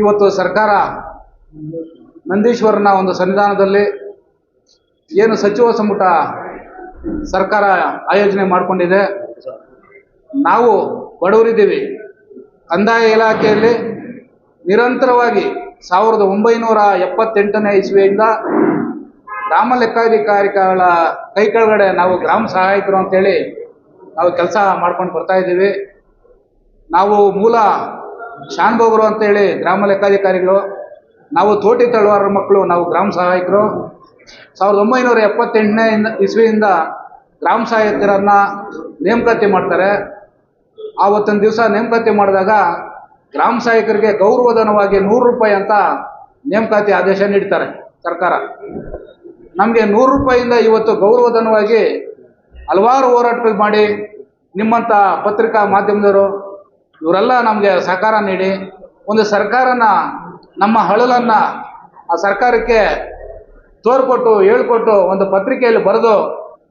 ಇವತ್ತು ಸರ್ಕಾರ ನಂದೀಶ್ವರನ ಒಂದು ಸನ್ನಿಧಾನದಲ್ಲಿ ಏನು ಸಚಿವ ಸಂಪುಟ ಸರ್ಕಾರ ಆಯೋಜನೆ ಮಾಡಿಕೊಂಡಿದೆ. ನಾವು ಬಡವರಿದ್ದೀವಿ. ಕಂದಾಯ ಇಲಾಖೆಯಲ್ಲಿ ನಿರಂತರವಾಗಿ ಸಾವಿರದ ಒಂಬೈನೂರ ಎಪ್ಪತ್ತೆಂಟನೇ ಇಸ್ವಿಯಿಂದ ಗ್ರಾಮ ಲೆಕ್ಕಾಧಿಕಾರಿಗಳ ಕೈ ಕೆಳಗಡೆ ನಾವು ಗ್ರಾಮ ಸಹಾಯಕರು ಅಂತೇಳಿ ನಾವು ಕೆಲಸ ಮಾಡ್ಕೊಂಡು ಬರ್ತಾ ಇದ್ದೀವಿ. ನಾವು ಮೂಲ ಶಾನ್ಭೋಗರು ಅಂತೇಳಿ ಗ್ರಾಮ ಲೆಕ್ಕಾಧಿಕಾರಿಗಳು, ನಾವು ತೋಟಿ ತಳವಾರರ ಮಕ್ಕಳು, ನಾವು ಗ್ರಾಮ ಸಹಾಯಕರು. ಸಾವಿರದ ಒಂಬೈನೂರ ಎಪ್ಪತ್ತೆಂಟನೇ ಇಸ್ವಿಯಿಂದ ಗ್ರಾಮ ಸಹಾಯಕರನ್ನು ನೇಮಕಾತಿ ಮಾಡ್ತಾರೆ. ಆವತ್ತೊಂದು ದಿವಸ ನೇಮಕಾತಿ ಮಾಡಿದಾಗ ಗ್ರಾಮ ಸಹಾಯಕರಿಗೆ ಗೌರವಧನವಾಗಿ ನೂರು ರೂಪಾಯಿ ಅಂತ ನೇಮಕಾತಿ ಆದೇಶ ನೀಡ್ತಾರೆ ಸರ್ಕಾರ. ನಮಗೆ ನೂರು ರೂಪಾಯಿಯಿಂದ ಇವತ್ತು ಗೌರವಧನವಾಗಿ ಹಲವಾರು ಹೋರಾಟಗಳು ಮಾಡಿ ನಿಮ್ಮಂಥ ಪತ್ರಿಕಾ ಮಾಧ್ಯಮದವರು ಇವರೆಲ್ಲ ನಮಗೆ ಸಹಕಾರ ನೀಡಿ, ಒಂದು ಸರ್ಕಾರನ, ನಮ್ಮ ಹಳಲನ್ನ ಆ ಸರ್ಕಾರಕ್ಕೆ ತೋರ್ಕೊಟ್ಟು, ಹೇಳ್ಕೊಟ್ಟು ಒಂದು ಪತ್ರಿಕೆಯಲ್ಲಿ ಬರೆದು,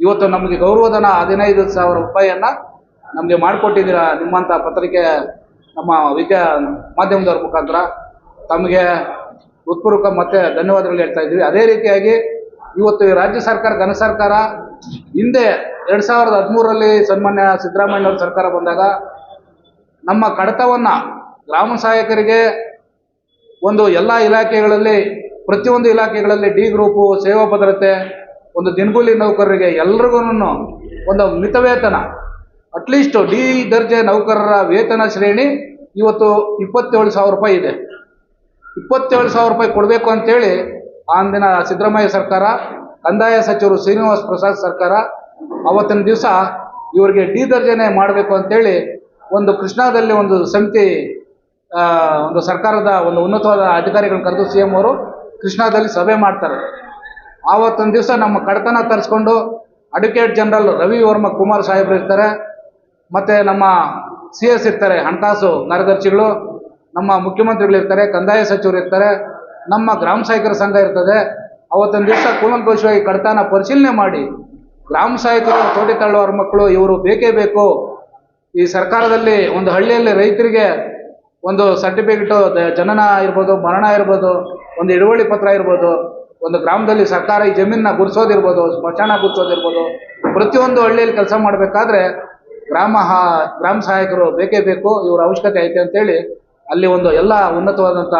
ಇವತ್ತು ನಮಗೆ ಗೌರವಧನ ಹದಿನೈದು ಸಾವಿರ ರೂಪಾಯಿಯನ್ನು ನಮಗೆ ಮಾಡಿಕೊಟ್ಟಿದ್ದೀರಾ ನಿಮ್ಮಂಥ ಪತ್ರಿಕೆ ನಮ್ಮ ವಿದ್ಯಾ ಮಾಧ್ಯಮದವ್ರ ಮುಖಾಂತರ. ತಮಗೆ ಹೃತ್ಪೂರ್ವಕ ಮತ್ತೆ ಧನ್ಯವಾದಗಳು ಹೇಳ್ತಾ ಇದ್ದೀವಿ ಅದೇ ರೀತಿಯಾಗಿ ಇವತ್ತು ರಾಜ್ಯ ಸರ್ಕಾರ, ಘನ ಸರ್ಕಾರ ಹಿಂದೆ ಎರಡು ಸಾವಿರದ ಹದಿಮೂರರಲ್ಲಿ ಸನ್ಮಾನ್ಯ ಸಿದ್ದರಾಮಯ್ಯವ್ರ ಸರ್ಕಾರ ಬಂದಾಗ ನಮ್ಮ ಕಡತವನ್ನು ಗ್ರಾಮ ಸಹಾಯಕರಿಗೆ ಒಂದು ಎಲ್ಲ ಇಲಾಖೆಗಳಲ್ಲಿ, ಪ್ರತಿಯೊಂದು ಇಲಾಖೆಗಳಲ್ಲಿ ಡಿ ಗ್ರೂಪು ಸೇವಾ ಭದ್ರತೆ, ಒಂದು ದಿನಗೂಲಿ ನೌಕರರಿಗೆ ಎಲ್ರಿಗೂ ಒಂದು ಮಿತವೇತನ ಅಟ್ಲೀಸ್ಟ್ ಡಿ ದರ್ಜೆ ನೌಕರರ ವೇತನ ಶ್ರೇಣಿ ಇವತ್ತು ಇಪ್ಪತ್ತೇಳು ಸಾವಿರ ರೂಪಾಯಿ ಇದೆ. ಇಪ್ಪತ್ತೇಳು ಸಾವಿರ ರೂಪಾಯಿ ಕೊಡಬೇಕು ಅಂತೇಳಿ ಅಂದಿನ ಸಿದ್ದರಾಮಯ್ಯ ಸರ್ಕಾರ, ಕಂದಾಯ ಸಚಿವರು ಶ್ರೀನಿವಾಸ್ ಪ್ರಸಾದ್ ಸರ್ಕಾರ ಅವತ್ತಿನ ದಿವಸ ಇವರಿಗೆ ಡಿ ದರ್ಜೆನೇ ಮಾಡಬೇಕು ಅಂತೇಳಿ ಒಂದು ಕೃಷ್ಣಾದಲ್ಲಿ ಒಂದು ಸಮಿತಿ ಒಂದು ಸರ್ಕಾರದ ಒಂದು ಉನ್ನತವಾದ ಅಧಿಕಾರಿಗಳನ್ನ ಕರೆದು ಸಿ ಎಂ ಅವರು ಕೃಷ್ಣಾದಲ್ಲಿ ಸಭೆ ಮಾಡ್ತಾರೆ. ಆವತ್ತೊಂದು ದಿವಸ ನಮ್ಮ ಕಡತನ ತರಿಸ್ಕೊಂಡು ಅಡ್ವೊಕೇಟ್ ಜನರಲ್ ರವಿ ವರ್ಮ ಕುಮಾರ್ ಸಾಹೇಬ್ರು ಇರ್ತಾರೆ. ಮತ್ತು ನಮ್ಮ ಸಿ ಎಸ್ ಇರ್ತಾರೆ, ಹಣಕಾಸು ಕಾರ್ಯದರ್ಶಿಗಳು, ನಮ್ಮ ಮುಖ್ಯಮಂತ್ರಿಗಳು ಇರ್ತಾರೆ, ಕಂದಾಯ ಸಚಿವರು ಇರ್ತಾರೆ, ನಮ್ಮ ಗ್ರಾಮ ಸಹಾಯಕರ ಸಂಘ ಇರ್ತದೆ. ಅವತ್ತೊಂದು ದಿವಸ ಕೂಲಂಕೋಶವಾಗಿ ಕಡತನ ಪರಿಶೀಲನೆ ಮಾಡಿ, ಗ್ರಾಮ ಸಹಾಯಕರು, ತೋಟಿ ತಳ್ಳುವವ್ರ ಮಕ್ಕಳು, ಇವರು ಬೇಕೇ ಬೇಕು ಈ ಸರ್ಕಾರದಲ್ಲಿ ಒಂದು ಹಳ್ಳಿಯಲ್ಲಿ ರೈತರಿಗೆ ಒಂದು ಸರ್ಟಿಫಿಕೇಟು ಜನನ ಇರ್ಬೋದು ಮರಣ ಇರ್ಬೋದು ಒಂದು ಹಿಡುವಳಿ ಪತ್ರ ಇರ್ಬೋದು ಒಂದು ಗ್ರಾಮದಲ್ಲಿ ಸರ್ಕಾರ ಈ ಜಮೀನನ್ನ ಗುರ್ಸೋದಿರ್ಬೋದು, ಸ್ಮಶಾನ ಗುರ್ಸೋದಿರ್ಬೋದು, ಪ್ರತಿಯೊಂದು ಹಳ್ಳಿಯಲ್ಲಿ ಕೆಲಸ ಮಾಡಬೇಕಾದ್ರೆ ಗ್ರಾಮ ಗ್ರಾಮ ಸಹಾಯಕರು ಬೇಕೇ ಬೇಕು, ಇವರ ಅವಶ್ಯಕತೆ ಐತೆ ಅಂತೇಳಿ ಅಲ್ಲಿ ಒಂದು ಎಲ್ಲ ಉನ್ನತವಾದಂಥ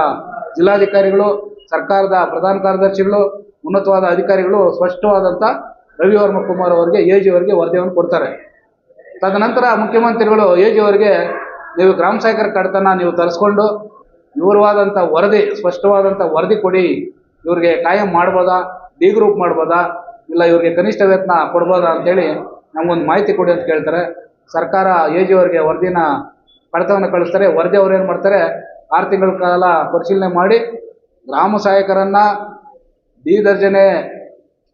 ಜಿಲ್ಲಾಧಿಕಾರಿಗಳು, ಸರ್ಕಾರದ ಪ್ರಧಾನ ಕಾರ್ಯದರ್ಶಿಗಳು, ಉನ್ನತವಾದ ಅಧಿಕಾರಿಗಳು ಸ್ಪಷ್ಟವಾದಂಥ ರವಿವರ್ಮ ಕುಮಾರ್ ಅವರಿಗೆ, ಎ ಜಿ ಅವರಿಗೆ ವರದಿಯನ್ನು ಕೊಡ್ತಾರೆ. ತದನಂತರ ಮುಖ್ಯಮಂತ್ರಿಗಳು ಎ ಜಿ ಅವರಿಗೆ, ನೀವು ಗ್ರಾಮ ಸಹಾಯಕರ ಕಡತನ ನೀವು ತರಿಸ್ಕೊಂಡು ವಿವರವಾದಂಥ ವರದಿ ಸ್ಪಷ್ಟವಾದಂಥ ವರದಿ ಕೊಡಿ. ಇವ್ರಿಗೆ ಕಾಯಂ ಮಾಡ್ಬೋದಾ? ಡಿ ಗ್ರೂಪ್ ಮಾಡ್ಬೋದಾ? ಇಲ್ಲ ಇವ್ರಿಗೆ ಕನಿಷ್ಠ ವೇತನ ಕೊಡ್ಬೋದಾ? ಅಂತೇಳಿ ನಮಗೊಂದು ಮಾಹಿತಿ ಕೊಡಿ ಅಂತ ಕೇಳ್ತಾರೆ. ಸರ್ಕಾರ ಎ ಜಿ ಅವರಿಗೆ ವರದಿನ ಕಡತವನ್ನು ಕಳಿಸ್ತಾರೆ. ವರದಿ ಅವ್ರು ಏನು ಮಾಡ್ತಾರೆ? ಆರು ತಿಂಗಳ ಕಾಲ ಪರಿಶೀಲನೆ ಮಾಡಿ ಗ್ರಾಮ ಸಹಾಯಕರನ್ನು ಡಿ ದರ್ಜನೆ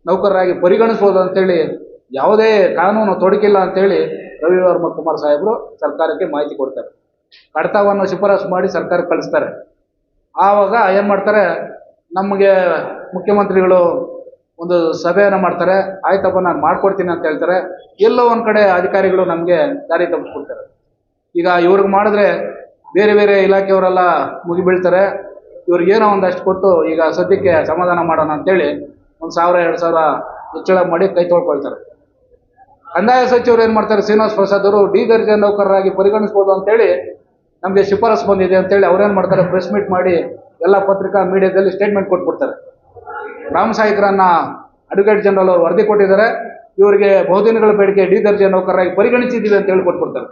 ನೌಕರರಾಗಿ ಪರಿಗಣಿಸ್ಬೋದು ಅಂತೇಳಿ ಯಾವುದೇ ಕಾನೂನು ತೊಡಕಿಲ್ಲ ಅಂತೇಳಿ ರವಿವರ್ಮ ಕುಮಾರ್ ಸಾಹೇಬರು ಸರ್ಕಾರಕ್ಕೆ ಮಾಹಿತಿ ಕೊಡ್ತಾರೆ. ಕಡತವನ್ನು ಶಿಫಾರಸು ಮಾಡಿ ಸರ್ಕಾರಕ್ಕೆ ಕಳಿಸ್ತಾರೆ. ಆವಾಗ ಏನು ಮಾಡ್ತಾರೆ? ನಮಗೆ ಮುಖ್ಯಮಂತ್ರಿಗಳು ಒಂದು ಸಭೆಯನ್ನು ಮಾಡ್ತಾರೆ. ಆಯ್ತಪ್ಪ, ನಾನು ಮಾಡ್ಕೊಡ್ತೀನಿ ಅಂತ ಹೇಳ್ತಾರೆ. ಎಲ್ಲೋ ಒಂದು ಕಡೆ ಅಧಿಕಾರಿಗಳು ನಮಗೆ ದಾರಿ ತಪ್ಪಿಸ್ಕೊಡ್ತಾರೆ. ಈಗ ಇವ್ರಿಗೆ ಮಾಡಿದ್ರೆ ಬೇರೆ ಬೇರೆ ಇಲಾಖೆಯವರೆಲ್ಲ ಮುಗಿಬೀಳ್ತಾರೆ. ಇವ್ರಿಗೇನೋ ಒಂದಷ್ಟು ಕೊಟ್ಟು ಈಗ ಸದ್ಯಕ್ಕೆ ಸಮಾಧಾನ ಮಾಡೋಣ ಅಂತೇಳಿ ಒಂದು ಸಾವಿರ, ಎರಡು ಸಾವಿರ ಹೆಚ್ಚಳ ಮಾಡಿ ಕೈ ತೊಳ್ಕೊಳ್ತಾರೆ. ಕಂದಾಯ ಸಚಿವರು ಏನು ಮಾಡ್ತಾರೆ? ಶ್ರೀನಿವಾಸ ಪ್ರಸಾದ್ ಅವರು ಡಿ ದರ್ಜೆ ನೌಕರರಾಗಿ ಪರಿಗಣಿಸ್ಬೋದು ಅಂತೇಳಿ ನಮಗೆ ಶಿಫಾರಸು ಬಂದಿದೆ ಅಂತೇಳಿ ಅವ್ರೇನು ಮಾಡ್ತಾರೆ? ಪ್ರೆಸ್ ಮೀಟ್ ಮಾಡಿ ಎಲ್ಲ ಪತ್ರಿಕಾ ಮೀಡಿಯಾದಲ್ಲಿ ಸ್ಟೇಟ್ಮೆಂಟ್ ಕೊಟ್ಬಿಡ್ತಾರೆ. ಗ್ರಾಮ ಸಹಾಯಕರನ್ನ ಅಡ್ವೊಕೇಟ್ ಜನರಲ್ ಅವರು ವರದಿ ಕೊಟ್ಟಿದ್ದಾರೆ. ಇವರಿಗೆ ಬಹುದಿನಗಳ ಬೇಡಿಕೆ ಡಿ ದರ್ಜೆ ನೌಕರರಾಗಿ ಪರಿಗಣಿಸಿದ್ದೀವಿ ಅಂತ ಹೇಳಿ ಕೊಟ್ಬಿಡ್ತಾರೆ.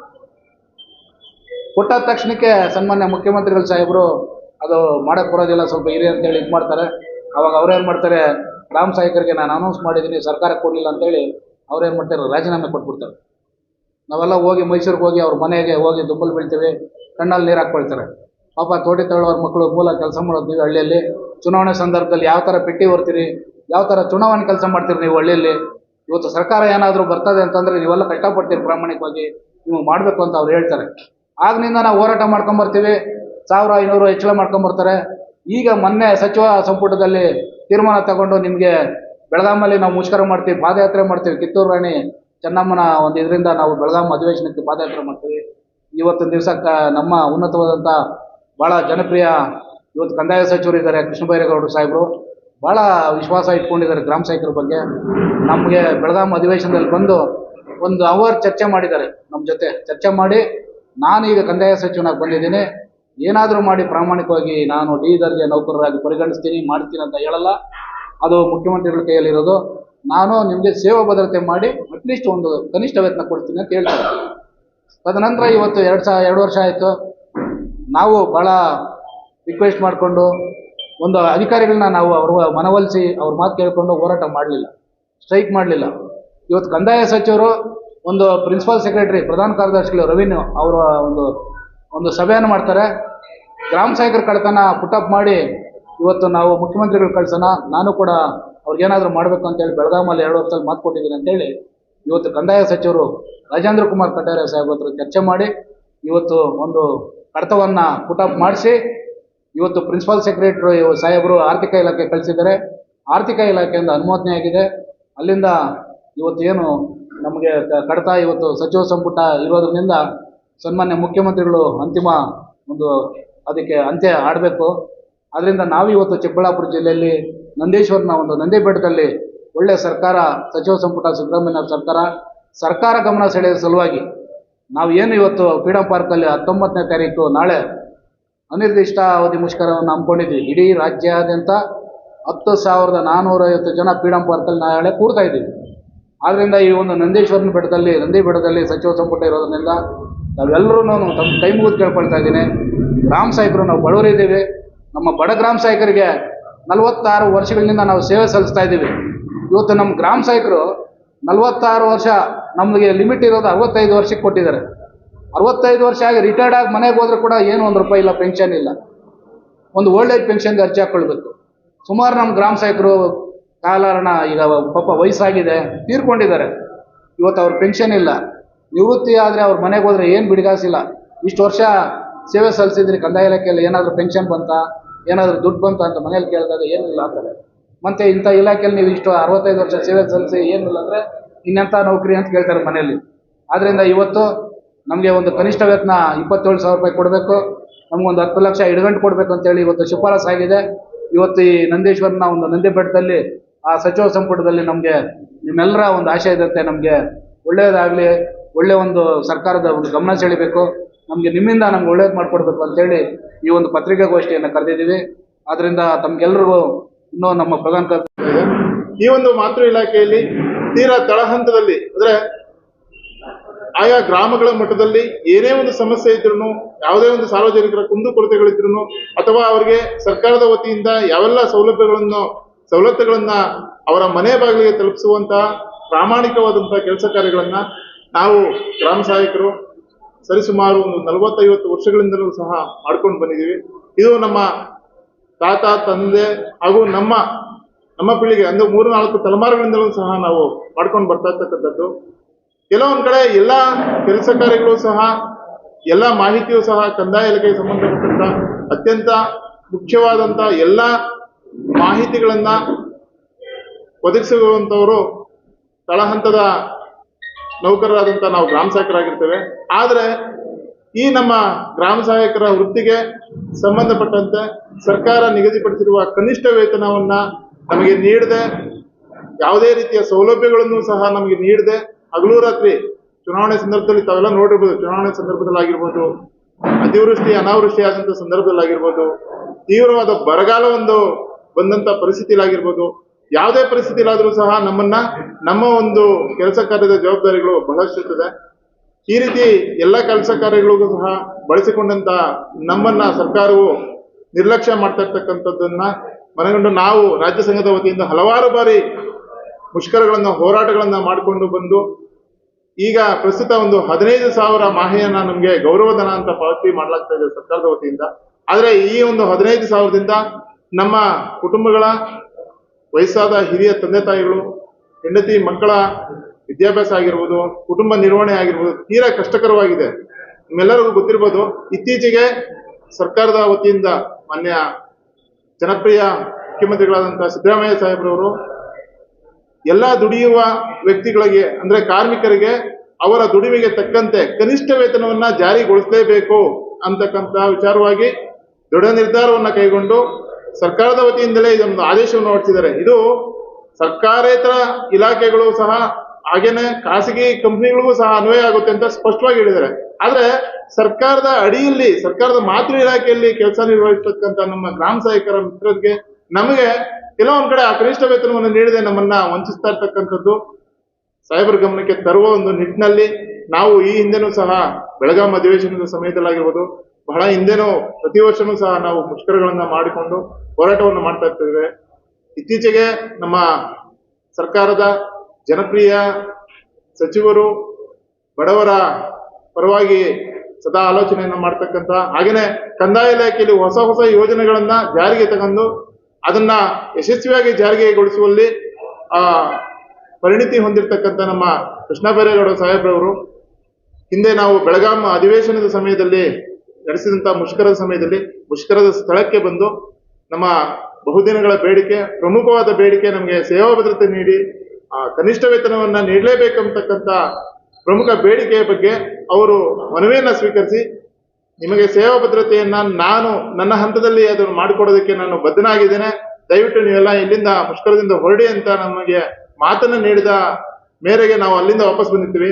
ಕೊಟ್ಟಾದ ತಕ್ಷಣಕ್ಕೆ ಸನ್ಮಾನ್ಯ ಮುಖ್ಯಮಂತ್ರಿಗಳು ಸಾಹೇಬರು, ಅದು ಮಾಡಕ್ಕೆ ಬರೋದಿಲ್ಲ, ಸ್ವಲ್ಪ ಇರಿ ಅಂತೇಳಿ ಇದು ಮಾಡ್ತಾರೆ. ಅವಾಗ ಅವ್ರೇನು ಮಾಡ್ತಾರೆ? ಗ್ರಾಮ ಸಹಾಯಕರಿಗೆ ನಾನು ಅನೌನ್ಸ್ ಮಾಡಿದ್ದೀನಿ ಸರ್ಕಾರ ಕೊಡಲಿಲ್ಲ ಅಂತೇಳಿ ಅವ್ರೇನು ಮಾಡ್ತಾರೆ? ರಾಜೀನಾಮೆ ಕೊಟ್ಬಿಡ್ತಾರೆ. ನಾವೆಲ್ಲ ಹೋಗಿ ಮೈಸೂರಿಗೆ ಹೋಗಿ ಅವ್ರ ಮನೆಗೆ ಹೋಗಿ ದುಂಬಲ್ ಬೀಳ್ತೀವಿ, ಕಣ್ಣಲ್ಲಿ ನೀರು ಹಾಕ್ಕೊಳ್ತಾರೆ. ಪಾಪ ತೋಟಿ ತಳ್ಳೋರ ಮಕ್ಕಳು ಮೂಲ ಕೆಲಸ ಮಾಡೋದು ನೀವು ಹಳ್ಳಿಯಲ್ಲಿ. ಚುನಾವಣೆ ಸಂದರ್ಭದಲ್ಲಿ ಯಾವ ಥರ ಪೆಟ್ಟಿ ಹೊರ್ತೀರಿ, ಯಾವ ಥರ ಚುನಾವಣೆ ಕೆಲಸ ಮಾಡ್ತೀರಿ ನೀವು ಹಳ್ಳಿಯಲ್ಲಿ? ಇವತ್ತು ಸರ್ಕಾರ ಏನಾದರೂ ಬರ್ತದೆ ಅಂತಂದರೆ ನೀವೆಲ್ಲ ಕಷ್ಟಪಡ್ತೀರಿ ಪ್ರಾಮಾಣಿಕವಾಗಿ, ನೀವು ಮಾಡಬೇಕು ಅಂತ ಅವ್ರು ಹೇಳ್ತಾರೆ. ಆಗಿನಿಂದ ನಾವು ಹೋರಾಟ ಮಾಡ್ಕೊಂಬರ್ತೀವಿ ಸಾವಿರ ಐನೂರು ಹೆಚ್ಚಳ ಮಾಡ್ಕೊಂಬರ್ತಾರೆ ಈಗ ಮೊನ್ನೆ ಸಚಿವ ಸಂಪುಟದಲ್ಲಿ ತೀರ್ಮಾನ ತಗೊಂಡು ನಿಮಗೆ ಬೆಳಗಾಮಲ್ಲಿ ನಾವು ಮುಷ್ಕರ ಮಾಡ್ತೀವಿ, ಪಾದಯಾತ್ರೆ ಮಾಡ್ತೀವಿ. ಕಿತ್ತೂರು ರಾಣಿ ಚೆನ್ನಮ್ಮನ ಒಂದು ಇದರಿಂದ ನಾವು ಬೆಳಗಾಂ ಅಧಿವೇಶನಕ್ಕೆ ಪಾದಯಾತ್ರೆ ಮಾಡ್ತೀವಿ. ಇವತ್ತು ದಿವಸ ನಮ್ಮ ಉನ್ನತವಾದಂಥ ಭಾಳ ಜನಪ್ರಿಯ ಇವತ್ತು ಕಂದಾಯ ಸಚಿವರು ಇದ್ದಾರೆ, ಕೃಷ್ಣ ಬೈರೇಗೌಡರು ಸಾಹೇಬರು. ಭಾಳ ವಿಶ್ವಾಸ ಇಟ್ಕೊಂಡಿದ್ದಾರೆ ಗ್ರಾಮ ಬಗ್ಗೆ. ನಮಗೆ ಬೆಳಗಾಂ ಅಧಿವೇಶನದಲ್ಲಿ ಬಂದು ಒಂದು ಅವರ್ ಚರ್ಚೆ ಮಾಡಿದ್ದಾರೆ ನಮ್ಮ ಜೊತೆ. ಚರ್ಚೆ ಮಾಡಿ, ನಾನು ಈಗ ಕಂದಾಯ ಸಚಿವನಾಗಿ ಬಂದಿದ್ದೀನಿ. ಏನಾದರೂ ಮಾಡಿ ಪ್ರಾಮಾಣಿಕವಾಗಿ ನಾನು ಡಿ ದರ್ಜೆ ನೌಕರರಾಗಿ ಪರಿಗಣಿಸ್ತೀನಿ, ಮಾಡ್ತೀನಿ ಅಂತ ಹೇಳಲ್ಲ. ಅದು ಮುಖ್ಯಮಂತ್ರಿಗಳ ಕೈಯಲ್ಲಿರೋದು. ನಾನು ನಿಮಗೆ ಸೇವಾ ಭದ್ರತೆ ಮಾಡಿ ಅಟ್ಲೀಸ್ಟ್ ಒಂದು ಕನಿಷ್ಠ ವೇತನ ಕೊಡ್ತೀನಿ ಅಂತ ಹೇಳ್ತಾರೆ. ತದನಂತರ ಇವತ್ತು ಎರಡು ಸಾ, ಎರಡು ವರ್ಷ ಆಯಿತು. ನಾವು ಭಾಳ ರಿಕ್ವೆಸ್ಟ್ ಮಾಡಿಕೊಂಡು ಒಂದು ಅಧಿಕಾರಿಗಳನ್ನ ನಾವು ಅವ್ರ ಮನವೊಲಿಸಿ ಅವ್ರ ಮಾತು ಕೇಳಿಕೊಂಡು ಹೋರಾಟ ಮಾಡಲಿಲ್ಲ. ಸ್ಟ್ರೈಕ್ ಮಾಡಲಿಲ್ಲ. ಇವತ್ತು ಕಂದಾಯ ಸಚಿವರು ಒಂದು ಪ್ರಿನ್ಸಿಪಾಲ್ ಸೆಕ್ರೆಟರಿ ಪ್ರಧಾನ ಕಾರ್ಯದರ್ಶಿಗಳು ರೆವಿನ್ಯೂ ಅವರ ಒಂದು ಒಂದು ಸಭೆಯನ್ನು ಮಾಡ್ತಾರೆ. ಗ್ರಾಮ ಸಹಾಯಕರ ಕಳ್ತನ ಪುಟಪ್ ಮಾಡಿ ಇವತ್ತು ನಾವು ಮುಖ್ಯಮಂತ್ರಿಗಳು ಕಳ್ಸೋಣ, ನಾನು ಕೂಡ ಅವ್ರಿಗೇನಾದರೂ ಮಾಡಬೇಕು ಅಂತೇಳಿ ಬೆಳಗಾಮಲ್ಲಿ ಎರಡು ವರ್ಷದಲ್ಲಿ ಮಾತು ಕೊಟ್ಟಿದ್ದೀನಿ ಅಂತೇಳಿ ಇವತ್ತು ಕಂದಾಯ ಸಚಿವರು ರಾಜೇಂದ್ರ ಕುಮಾರ್ ಕಟಾರೆ ಸಾಹೇಬ್ ಹತ್ರ ಚರ್ಚೆ ಮಾಡಿ ಇವತ್ತು ಒಂದು ಕಡತವನ್ನು ಅಪ್ ಮಾಡಿಸಿ ಇವತ್ತು ಪ್ರಿನ್ಸಿಪಾಲ್ ಸೆಕ್ರೆಟರಿ ಸಾಹೇಬರು ಆರ್ಥಿಕ ಇಲಾಖೆ ಕಳಿಸಿದ್ದಾರೆ. ಆರ್ಥಿಕ ಇಲಾಖೆಯಿಂದ ಅನುಮೋದನೆ ಆಗಿದೆ. ಅಲ್ಲಿಂದ ಇವತ್ತು ಏನು ನಮಗೆ ಕಡತ ಇವತ್ತು ಸಚಿವ ಸಂಪುಟ ಇರೋದ್ರಿಂದ ಸನ್ಮಾನ್ಯ ಮುಖ್ಯಮಂತ್ರಿಗಳು ಅಂತಿಮ ಒಂದು ಅದಕ್ಕೆ ಅಂತ್ಯ ಆಡಬೇಕು. ಅದರಿಂದ ನಾವು ಇವತ್ತು ಚಿಕ್ಕಬಳ್ಳಾಪುರ ಜಿಲ್ಲೆಯಲ್ಲಿ ನಂದೇಶ್ವರನ ಒಂದು ನಂದಿ ಒಳ್ಳೆಯ ಸರ್ಕಾರ, ಸಚಿವ ಸಂಪುಟ ಸಿದ್ದರಾಮಯ್ಯ ಸರ್ಕಾರ ಸರ್ಕಾರ ಗಮನ ಸೆಳೆಯುವ ಸಲುವಾಗಿ ನಾವು ಏನು ಇವತ್ತು ಫ್ರೀಡಂ ಪಾರ್ಕಲ್ಲಿ ಹತ್ತೊಂಬತ್ತನೇ ತಾರೀಕು ನಾಳೆ ಅನಿರ್ದಿಷ್ಟ ಅವಧಿ ಮುಷ್ಕರವನ್ನು ಹಮ್ಮಿಕೊಂಡಿದ್ವಿ. ಇಡೀ ರಾಜ್ಯಾದ್ಯಂತ ಹತ್ತು ಸಾವಿರದ ನಾನ್ನೂರೈವತ್ತು ಜನ ಫ್ರೀಡಂ ಪಾರ್ಕಲ್ಲಿ ನಾಳೆ ಕೂಡ್ತಾ ಇದ್ದೀವಿ. ಆದ್ದರಿಂದ ಈ ಒಂದು ನಂದೀಶ್ವರನ ಬೆಟ್ಟದಲ್ಲಿ ನಂದಿ ಬೆಟ್ಟದಲ್ಲಿ ಸಚಿವ ಸಂಪುಟ ಇರೋದ್ರಿಂದ ನಾವೆಲ್ಲರೂ ತಮ್ಮ ಕೈ ಮುಗಿದು ಕೇಳ್ಕೊಳ್ತಾ ಇದ್ದೀನಿ. ಗ್ರಾಮ ಸಾಹೇಬರು, ನಾವು ಬಡವರಿದ್ದೀವಿ. ನಮ್ಮ ಬಡ ಗ್ರಾಮ ಸಹಾಯಕರಿಗೆ ನಲವತ್ತಾರು ವರ್ಷಗಳಿಂದ ನಾವು ಸೇವೆ ಸಲ್ಲಿಸ್ತಾ ಇದ್ದೀವಿ. ಇವತ್ತು ನಮ್ಮ ಗ್ರಾಮ ಸಹಾಯಕರು ನಲವತ್ತಾರು ವರ್ಷ ನಮಗೆ ಲಿಮಿಟ್ ಇರೋದು ಅರವತ್ತೈದು ವರ್ಷಕ್ಕೆ ಕೊಟ್ಟಿದ್ದಾರೆ. ಅರವತ್ತೈದು ವರ್ಷ ಆಗಿ ರಿಟೈರ್ಡ್ ಆಗಿ ಮನೆಗೆ ಹೋದ್ರೆ ಕೂಡ ಏನು ಒಂದು ರೂಪಾಯಿ ಇಲ್ಲ ಪೆನ್ಷನ್ ಇಲ್ಲ. ಒಂದು ಓಲ್ಡ್ ಏಜ್ ಪೆನ್ಷನ್ಗೆ ಅರ್ಜಿ ಹಾಕ್ಕೊಳ್ಬೇಕು. ಸುಮಾರು ನಮ್ಮ ಗ್ರಾಮ ಸಹಾಯಕರು ಕಾಲಾರಣ ಈಗ ಪಾಪ ವಯಸ್ಸಾಗಿದೆ, ತೀರ್ಕೊಂಡಿದ್ದಾರೆ. ಇವತ್ತು ಅವ್ರ ಪೆನ್ಷನ್ ಇಲ್ಲ. ನಿವೃತ್ತಿ ಆದರೆ ಅವ್ರ ಮನೆಗೆ ಹೋದ್ರೆ ಏನು ಬಿಡಿಗಾಸಿಲ್ಲ. ಇಷ್ಟು ವರ್ಷ ಸೇವೆ ಸಲ್ಲಿಸಿದ್ರಿ ಕಂದಾಯ ಇಲಾಖೆಯಲ್ಲಿ ಏನಾದರೂ ಪೆನ್ಷನ್ ಬಂತಾ, ಏನಾದರೂ ದುಡ್ಡು ಬಂತಾ ಅಂತ ಮನೇಲಿ ಕೇಳಿದಾಗ ಏನಿಲ್ಲ ಅಂತಾರೆ ಮತ್ತೆ ಇಂಥ ಇಲಾಖೆಯಲ್ಲಿ ನೀವು ಇಷ್ಟು ಅರವತ್ತೈದು ವರ್ಷ ಸೇವೆ ಸಲ್ಲಿಸಿ ಏನಿಲ್ಲ ಅಂದರೆ ಇನ್ನೆಂಥ ನೌಕರಿ ಅಂತ ಕೇಳ್ತಾರೆ ಮನೆಯಲ್ಲಿ ಆದ್ದರಿಂದ ಇವತ್ತು ನಮಗೆ ಒಂದು ಕನಿಷ್ಠ ವೇತನ ಇಪ್ಪತ್ತೇಳು ಸಾವಿರ ರೂಪಾಯಿ ಕೊಡಬೇಕು ನಮಗೊಂದು ಹತ್ತು ಲಕ್ಷ ಇಡಗಂಟು ಕೊಡಬೇಕು ಅಂತೇಳಿ ಇವತ್ತು ಶಿಫಾರಸ್ ಆಗಿದೆ. ಇವತ್ತು ಈ ನಂದೇಶ್ವರನ ಒಂದು ನಂದಿ ಬೆಟ್ಟದಲ್ಲಿ ಆ ಸಚಿವ ಸಂಪುಟದಲ್ಲಿ ನಮಗೆ ನಿಮ್ಮೆಲ್ಲರ ಒಂದು ಆಶಯ ಇರುತ್ತೆ, ನಮಗೆ ಒಳ್ಳೆಯದಾಗಲಿ ಒಳ್ಳೆಯ ಒಂದು ಸರ್ಕಾರದ ಒಂದು ಗಮನ ಸೆಳಿಬೇಕು. ನಮಗೆ ನಿಮ್ಮಿಂದ ನಮ್ಗೆ ಒಳ್ಳೇದು ಮಾಡಿಕೊಡ್ಬೇಕು ಅಂತೇಳಿ ಈ ಒಂದು ಪತ್ರಿಕಾಗೋಷ್ಠಿಯನ್ನು ಕರೆದಿದ್ದೀವಿ. ಆದ್ದರಿಂದ ತಮಗೆಲ್ರಿಗೂ ಇನ್ನೂ ನಮ್ಮ ಪ್ರಧಾನ ಈ ಒಂದು ಮಾತೃ ಇಲಾಖೆಯಲ್ಲಿ ತೀರಾ ತಳಹಂತದಲ್ಲಿ, ಅಂದ್ರೆ ಆಯಾ ಗ್ರಾಮಗಳ ಮಟ್ಟದಲ್ಲಿ ಏನೇ ಒಂದು ಸಮಸ್ಯೆ ಇದ್ರೂ ಯಾವುದೇ ಒಂದು ಸಾರ್ವಜನಿಕರ ಕುಂದುಕೊರತೆಗಳಿದ್ರು ಅಥವಾ ಅವರಿಗೆ ಸರ್ಕಾರದ ವತಿಯಿಂದ ಯಾವೆಲ್ಲ ಸೌಲಭ್ಯಗಳನ್ನು, ಸವಲತ್ತುಗಳನ್ನ ಅವರ ಮನೆ ಬಾಗಿಲಿಗೆ ತಲುಪಿಸುವಂತಹ ಪ್ರಾಮಾಣಿಕವಾದಂತಹ ಕೆಲಸ ಕಾರ್ಯಗಳನ್ನ ನಾವು ಗ್ರಾಮ ಸಹಾಯಕರು ಸರಿಸುಮಾರು ಒಂದು ನಲವತ್ತೈವತ್ತು ವರ್ಷಗಳಿಂದಲೂ ಸಹ ಮಾಡ್ಕೊಂಡು ಬಂದಿದ್ದೀವಿ. ಇದು ನಮ್ಮ ತಾತ, ತಂದೆ ಹಾಗೂ ನಮ್ಮ ನಮ್ಮ ಪೀಳಿಗೆ ಅಂದ್ರೆ ಮೂರು ನಾಲ್ಕು ತಲೆಮಾರುಗಳಿಂದಲೂ ಸಹ ನಾವು ಮಾಡ್ಕೊಂಡು ಬರ್ತಾ ಇರ್ತಕ್ಕಂಥದ್ದು. ಕೆಲವೊಂದು ಕಡೆ ಎಲ್ಲ ಕೆಲಸ ಕಾರ್ಯಗಳು ಸಹ, ಎಲ್ಲ ಮಾಹಿತಿಯು ಸಹ ಕಂದಾಯ ಇಲಾಖೆಗೆ ಸಂಬಂಧಪಟ್ಟಂತ ಅತ್ಯಂತ ಮುಖ್ಯವಾದಂಥ ಎಲ್ಲ ಮಾಹಿತಿಗಳನ್ನ ಒದಗಿಸುವಂತವರು ತಳಹಂತದ ನೌಕರರಾದಂತ ನಾವು ಗ್ರಾಮ ಸಹಾಯಕರಾಗಿರ್ತೇವೆ. ಆದರೆ ಈ ನಮ್ಮ ಗ್ರಾಮ ಸಹಾಯಕರ ವೃತ್ತಿಗೆ ಸಂಬಂಧಪಟ್ಟಂತೆ ಸರ್ಕಾರ ನಿಗದಿಪಡಿಸಿರುವ ಕನಿಷ್ಠ ವೇತನವನ್ನ ನಮಗೆ ನೀಡದೆ, ಯಾವುದೇ ರೀತಿಯ ಸೌಲಭ್ಯಗಳನ್ನು ಸಹ ನಮಗೆ ನೀಡದೆ, ಹಗಲು ರಾತ್ರಿ ಚುನಾವಣೆ ಸಂದರ್ಭದಲ್ಲಿ ತಾವೆಲ್ಲ ನೋಡಿರ್ಬೋದು, ಚುನಾವಣೆ ಸಂದರ್ಭದಲ್ಲಿ ಆಗಿರ್ಬೋದು ಅತಿವೃಷ್ಟಿ ಅನಾವೃಷ್ಟಿ ಆದಂತ ಸಂದರ್ಭದಲ್ಲಾಗಿರ್ಬೋದು, ತೀವ್ರವಾದ ಬರಗಾಲ ಒಂದು ಬಂದಂತ ಪರಿಸ್ಥಿತಿಲಾಗಿರ್ಬೋದು ಯಾವುದೇ ಪರಿಸ್ಥಿತಿಲಾದ್ರೂ ಸಹ ನಮ್ಮನ್ನ, ನಮ್ಮ ಒಂದು ಕೆಲಸ ಕಾರ್ಯದ ಜವಾಬ್ದಾರಿಗಳು ಬಹಳಷ್ಟು ಇರ್ತದೆ. ಈ ರೀತಿ ಎಲ್ಲ ಕೆಲಸ ಕಾರ್ಯಗಳಿಗೂ ಸಹ ಬಳಸಿಕೊಂಡಂತ ನಮ್ಮನ್ನ ಸರ್ಕಾರವು ನಿರ್ಲಕ್ಷ್ಯ ಮಾಡ್ತಾ ಇರ್ತಕ್ಕಂಥದ್ದನ್ನ ಮನಗಂಡು ನಾವು ರಾಜ್ಯ ಸಂಘದ ವತಿಯಿಂದ ಹಲವಾರು ಬಾರಿ ಮುಷ್ಕರಗಳನ್ನು, ಹೋರಾಟಗಳನ್ನ ಮಾಡಿಕೊಂಡು ಬಂದು, ಈಗ ಪ್ರಸ್ತುತ ಒಂದು ಹದಿನೈದು ಸಾವಿರ ಮಾಹೆಯನ್ನ ನಮಗೆ ಗೌರವಧನ ಅಂತ ಪಾವತಿ ಮಾಡಲಾಗ್ತಾ ಇದೆ ಸರ್ಕಾರದ ವತಿಯಿಂದ. ಆದರೆ ಈ ಒಂದು ಹದಿನೈದು ಸಾವಿರದಿಂದ ನಮ್ಮ ಕುಟುಂಬಗಳ ವಯಸ್ಸಾದ ಹಿರಿಯ ತಂದೆ ತಾಯಿಗಳು, ಹೆಂಡತಿ, ಮಕ್ಕಳ ವಿದ್ಯಾಭ್ಯಾಸ ಆಗಿರ್ಬೋದು, ಕುಟುಂಬ ನಿರ್ವಹಣೆ ಆಗಿರ್ಬೋದು, ತೀರಾ ಕಷ್ಟಕರವಾಗಿದೆ. ನಿಮ್ಮೆಲ್ಲರಿಗೂ ಗೊತ್ತಿರ್ಬೋದು, ಇತ್ತೀಚೆಗೆ ಸರ್ಕಾರದ ವತಿಯಿಂದ ಮಾನ್ಯ ಜನಪ್ರಿಯ ಮುಖ್ಯಮಂತ್ರಿಗಳಾದಂಥ ಸಿದ್ದರಾಮಯ್ಯ ಸಾಹೇಬ್ರವರು ಎಲ್ಲ ದುಡಿಯುವ ವ್ಯಕ್ತಿಗಳಿಗೆ, ಅಂದರೆ ಕಾರ್ಮಿಕರಿಗೆ ಅವರ ದುಡಿಮೆಗೆ ತಕ್ಕಂತೆ ಕನಿಷ್ಠ ವೇತನವನ್ನು ಜಾರಿಗೊಳಿಸಲೇಬೇಕು ಅಂತಕ್ಕಂಥ ವಿಚಾರವಾಗಿ ದೃಢ ನಿರ್ಧಾರವನ್ನು ಕೈಗೊಂಡು ಸರ್ಕಾರದ ವತಿಯಿಂದಲೇ ಇದೊಂದು ಆದೇಶವನ್ನು ಹೊರಡಿಸಿದ್ದಾರೆ. ಇದು ಸರ್ಕಾರೇತರ ಇಲಾಖೆಗಳು ಸಹ, ಹಾಗೇನೆ ಖಾಸಗಿ ಕಂಪನಿಗಳಿಗೂ ಸಹ ಅನ್ವಯ ಆಗುತ್ತೆ ಅಂತ ಸ್ಪಷ್ಟವಾಗಿ ಹೇಳಿದ್ದಾರೆ. ಆದ್ರೆ ಸರ್ಕಾರದ ಅಡಿಯಲ್ಲಿ, ಸರ್ಕಾರದ ಮಾತೃ ಇಲಾಖೆಯಲ್ಲಿ ಕೆಲಸ ನಿರ್ವಹಿಸತಕ್ಕಂತ ನಮ್ಮ ಗ್ರಾಮ ಸಹಾಯಕರ ಮಿತ್ರರಿಗೆ ನಮಗೆ ಕೆಲವೊಂದ್ ಕಡೆ ಆ ಕನಿಷ್ಠ ವೇತನವನ್ನು ನೀಡದೆ ನಮ್ಮನ್ನ ವಂಚಿಸ್ತಾ ಇರ್ತಕ್ಕಂಥದ್ದು ಸೈಬರ್ ಗಮನಕ್ಕೆ ತರುವ ಒಂದು ನಿಟ್ಟಿನಲ್ಲಿ ನಾವು ಈ ಹಿಂದೆನೂ ಸಹ ಬೆಳಗಾಂ ಅಧಿವೇಶನದ ಸಮಯದಲ್ಲಾಗಿರ್ಬೋದು ಬಹಳ ಹಿಂದೆನೂ ಪ್ರತಿ ವರ್ಷನೂ ಸಹ ನಾವು ಮುಷ್ಕರಗಳನ್ನ ಮಾಡಿಕೊಂಡು ಹೋರಾಟವನ್ನು ಮಾಡ್ತಾ ಇರ್ತೇವೆ ಇತ್ತೀಚೆಗೆ ನಮ್ಮ ಸರ್ಕಾರದ ಜನಪ್ರಿಯ ಸಚಿವರು ಬಡವರ ಪರವಾಗಿ ಸದಾ ಆಲೋಚನೆಯನ್ನು ಮಾಡ್ತಕ್ಕಂಥ ಹಾಗೇನೆ ಕಂದಾಯ ಇಲಾಖೆಯಲ್ಲಿ ಹೊಸ ಹೊಸ ಯೋಜನೆಗಳನ್ನ ಜಾರಿಗೆ ತಗೊಂಡು ಅದನ್ನ ಯಶಸ್ವಿಯಾಗಿ ಜಾರಿಗೆಗೊಳಿಸುವಲ್ಲಿ, ಆ, ಪರಿಣಿತಿ ಹೊಂದಿರತಕ್ಕಂಥ ನಮ್ಮ ಕೃಷ್ಣ ಬೈರೇಗೌಡ ಸಾಹೇಬ್ರವರು. ಹಿಂದೆ ನಾವು ಬೆಳಗಾಂ ಅಧಿವೇಶನದ ಸಮಯದಲ್ಲಿ ನಡೆಸಿದಂತ ಮುಷ್ಕರದ ಸಮಯದಲ್ಲಿ ಮುಷ್ಕರದ ಸ್ಥಳಕ್ಕೆ ಬಂದು ನಮ್ಮ ಬಹುದಿನಗಳ ಬೇಡಿಕೆ, ಪ್ರಮುಖವಾದ ಬೇಡಿಕೆ ನಮಗೆ ಸೇವಾ ಭದ್ರತೆ ನೀಡಿ, ಆ ಕನಿಷ್ಠ ವೇತನವನ್ನು ನೀಡಲೇಬೇಕಂತಕ್ಕಂಥ ಪ್ರಮುಖ ಬೇಡಿಕೆಯ ಬಗ್ಗೆ ಅವರು ಮನವಿಯನ್ನು ಸ್ವೀಕರಿಸಿ, ನಿಮಗೆ ಸೇವಾ ಭದ್ರತೆಯನ್ನು ನಾನು ನನ್ನ ಹಂತದಲ್ಲಿ ಅದನ್ನು ಮಾಡಿಕೊಡೋದಕ್ಕೆ ನಾನು ಬದ್ಧನಾಗಿದ್ದೇನೆ. ದಯವಿಟ್ಟು ನೀವೆಲ್ಲ ಇಲ್ಲಿಂದ ಮುಷ್ಕರದಿಂದ ಹೊರಡಿ ಅಂತ ನಮಗೆ ಮಾತನ್ನು ನೀಡಿದ ಮೇರೆಗೆ ನಾವು ಅಲ್ಲಿಂದ ವಾಪಸ್ ಬಂದಿರ್ತೀವಿ.